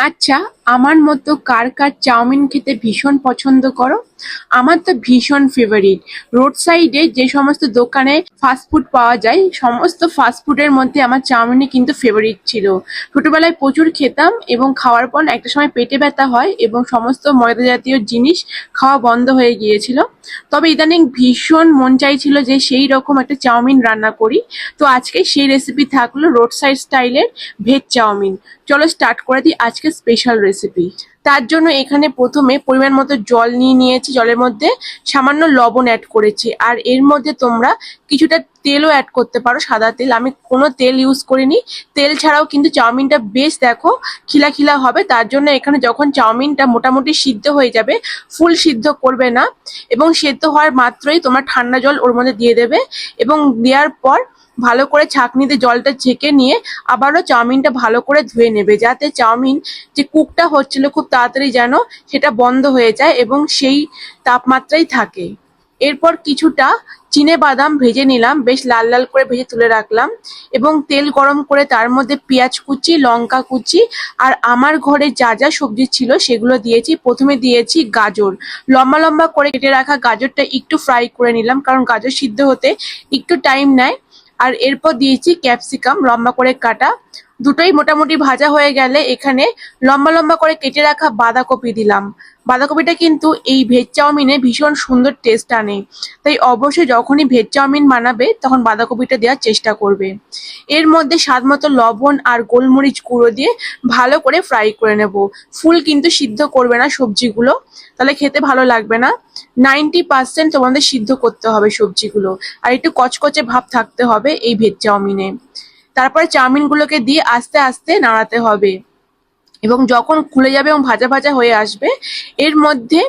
আচ্ছা আমার মতো কার কার চাউমিন খেতে ভীষণ পছন্দ করো? আমার তো ভীষণ ফেভারিট রোড সাইডে যে সমস্ত দোকানে ফাস্টফুড পাওয়া যায়, সমস্ত ফাস্টফুডের মধ্যে আমার চাউমিনই কিন্তু ফেভারিট ছিল। ছোটবেলায় প্রচুর খেতাম এবং খাওয়ার পর একটা সময় পেটে ব্যথা হয় এবং সমস্ত ময়দা জাতীয় জিনিস খাওয়া বন্ধ হয়ে গিয়েছিল। তবে ইদানিং ভীষণ মন চাইছিল যে সেই রকম একটা চাউমিন রান্না করি। তো আজকে সেই রেসিপি থাকল রোড সাইড স্টাইলের ভেজ চাউমিন। চলো স্টার্ট করে দিই আজকে স্পেশাল রেসিপি তার জন্য এখানে প্রথমে পরিমাণ মতো জল নিয়ে নিয়েছি, জলের মধ্যে সামান্য লবণ অ্যাড করেছি। আর এর মধ্যে তোমরা কিছুটা তেলও অ্যাড করতে পারো, সাদা তেল। আমি কোনো তেল ইউজ করিনি। তেল ছাড়াও কিন্তু চাউমিনটা বেশ দেখো খিলা খিলা হবে। তার জন্য এখানে যখন চাউমিনটা মোটামুটি সিদ্ধ হয়ে যাবে, ফুল সিদ্ধ করবে না, এবং সেদ্ধ হওয়ার মাত্রই তোমরা ঠান্ডা জল ওর মধ্যে দিয়ে দেবে। এবং দেওয়ার পর ভালো করে ছাঁকনিতে জলটা ছেঁকে নিয়ে আবারও চাউমিনটা ভালো করে ধুয়ে নেবে, যাতে চাউমিন যে কুকটা হচ্ছিল খুব তাড়াতাড়ি যেন সেটা বন্ধ হয়ে যায় এবং সেই তাপমাত্রাই থাকে। এরপর কিছুটা চিনে বাদাম ভেজে নিলাম, বেশ লাল লাল করে ভেজে তুলে রাখলাম এবং তেল গরম করে তার মধ্যে পেঁয়াজ কুচি, লঙ্কা কুচি আর আমার ঘরে যা যা সবজি ছিল সেগুলো দিয়েছি। প্রথমে দিয়েছি গাজর। লম্বা লম্বা করে কেটে রাখা গাজরটা একটু ফ্রাই করে নিলাম, কারণ গাজর সিদ্ধ হতে একটু টাইম নেয়। আর এরপর দিয়েছি ক্যাপসিকাম লম্বা করে কাটা। দুটোই মোটামুটি ভাজা হয়ে গেলে এখানে লম্বা লম্বা করে কেটে রাখা বাঁধাকপি দিলাম। বাঁধাকপিটা কিন্তু এই ভেজ চাউমিনে ভীষণ সুন্দর টেস্ট আনে। তাই অবশ্যই যখনই ভেজ চাউমিন বানাবে, তখন বাঁধাকপিটা দেওয়ার চেষ্টা করবে। এর মধ্যে স্বাদ মতো লবণ আর গোলমরিচ গুঁড়ো দিয়ে ভালো করে ফ্রাই করে নেব। ফুল কিন্তু সিদ্ধ করবে না সবজিগুলো, তাহলে খেতে ভালো লাগবে না। নাইনটি পার্সেন্ট তোমাদের সিদ্ধ করতে হবে সবজিগুলো। আর একটু কচকচে ভাব থাকতে হবে এই ভেজ চাউমিনে। তারপরে চাউমিনগুলোকে দিয়ে আস্তে আস্তে নাড়াতে হবে। এবং যখন খুলে যাবে এবং ভাজা ভাজা হয়ে আসবে, এর মধ্যে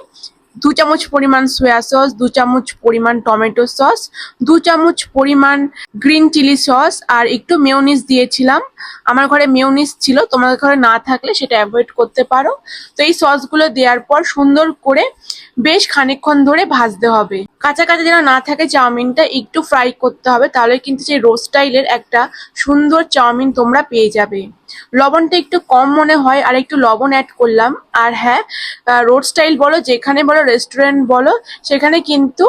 দু চামচ পরিমাণ সয়া সস দু চামচ পরিমাণ টমেটো সস দু চামচ পরিমাণ গ্রিন চিলি সস আর একটু মেয়োনিজ দিয়েছিলাম। আমার ঘরে মেয়োনিজ ছিল, তোমাদের ঘরে না থাকলে সেটা অ্যাভয়েড করতে পারো। তো এই সসগুলো দেওয়ার পর সুন্দর করে বেশ খানিকক্ষণ ধরে ভাজতে হবে। কাঁচা কাঁচা যেন না থাকে চাউমিনটা একটু ফ্রাই করতে হবে, তাহলে কিন্তু সেই রোজ স্টাইলের একটা সুন্দর চাউমিন তোমরা পেয়ে যাবে। লবণটা একটু কম মনে হয়, আর একটু লবণ অ্যাড করলাম। আর হ্যাঁ রোড স্টাইল বলো, যেখানে বলো রেস্টুরেন্ট বলো, সেখানে কিন্তু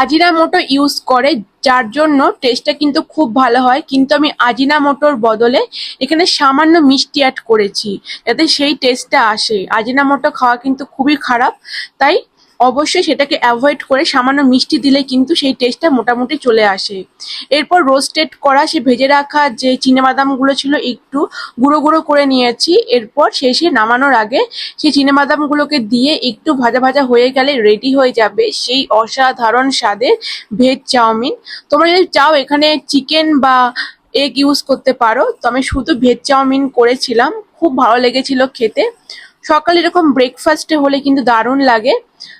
আজিনা মোটো ইউজ করে, যার জন্য টেস্টটা কিন্তু খুব ভালো হয়। কিন্তু আমি আজিনা মোটোর বদলে এখানে সামান্য মিষ্টি অ্যাড করেছি, যাতে সেই টেস্টটা আসে। আজিনা মোটো খাওয়া কিন্তু খুবই খারাপ, তাই অবশ্যই সেটাকে অ্যাভয়েড করে সামান্য মিষ্টি দিলে কিন্তু সেই টেস্টটা মোটামুটি চলে আসে। এরপর রোস্টেড করা সে ভেজে রাখা যে বাদামগুলো ছিল একটু গুঁড়ো গুঁড়ো করে নিয়েছি। এরপর শেষে নামানোর আগে সেই বাদামগুলোকে দিয়ে একটু ভাজা ভাজা হয়ে গেলে রেডি হয়ে যাবে সেই অসাধারণ স্বাদের ভেজ চাউমিন। তোমরা যদি চাও এখানে চিকেন বা এগ ইউজ করতে পারো, তো আমি শুধু ভেজ চাউমিন করেছিলাম। খুব ভালো লেগেছিল খেতে। সকালে এরকম ব্রেকফাস্টে হলে কিন্তু দারুণ লাগে।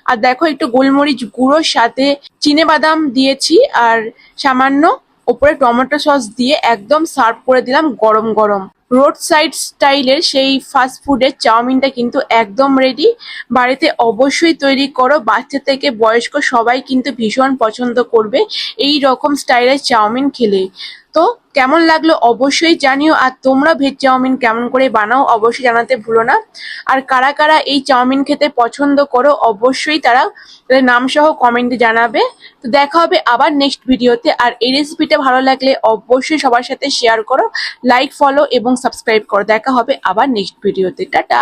আর দেখো একটু গোলমরিচ গুঁড়োর সাথে চিনে বাদাম দিয়েছি, আর সামান্য ওপরে টমেটো সস দিয়ে একদম সার্ভ করে দিলাম গরম গরম। রোড সাইড স্টাইলের সেই ফাস্ট ফুডের চাউমিনটা কিন্তু একদম রেডি বাড়িতে অবশ্যই তৈরি করো, বাচ্চা থেকে বয়স্ক সবাই কিন্তু ভীষণ পছন্দ করবে এই রকম স্টাইলের চাউমিন খেলে। তো কেমন লাগল অবশ্যই জানিও, আর তোমরা ভেজ চাউমিন কেমন করে বানাও অবশ্যই জানাতে ভুলো না। আর কারা কারা এই চাউমিন খেতে পছন্দ করো অবশ্যই তারা তাদের নাম সহ কমেন্টে জানাবে। তো দেখা হবে আবার নেক্সট ভিডিওতে আর এই রেসিপিটা ভালো লাগলে অবশ্যই সবার সাথে শেয়ার করো লাইক ফলো এবং সাবস্ক্রাইব করো। দেখা হবে আবার নেক্সট ভিডিওতে টাটা!